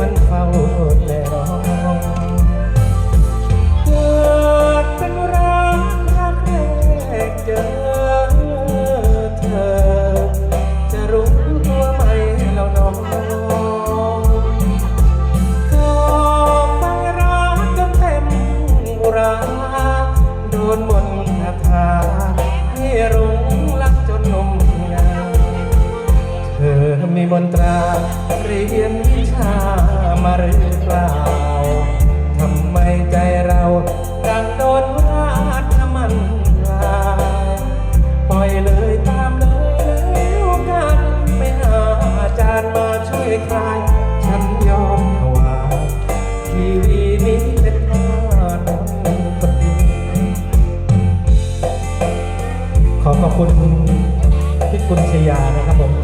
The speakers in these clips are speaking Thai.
มันเฝ้าแล เรียนวิชามาหรือเปล่า ทำไมใจเราดังโดนวาดมันลายปล่อยเลยตามเลยกันไม่หาอาจารย์มาช่วยคลาย ฉันยอมว่าทีวีนี้เป็นทาสคนดีขอขอบคุณพี่กุลชยานะครับผม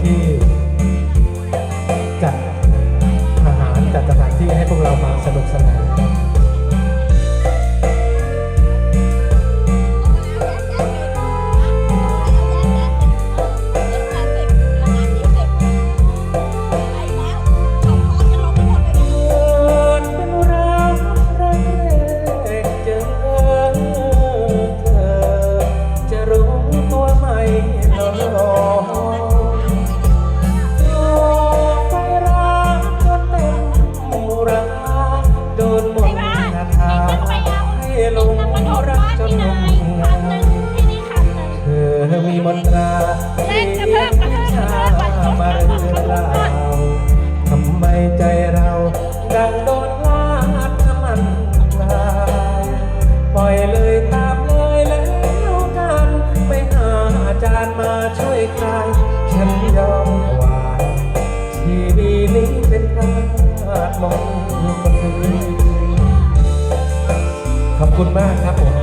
ศนา มงคนอื่นขอบคุณมากครับผม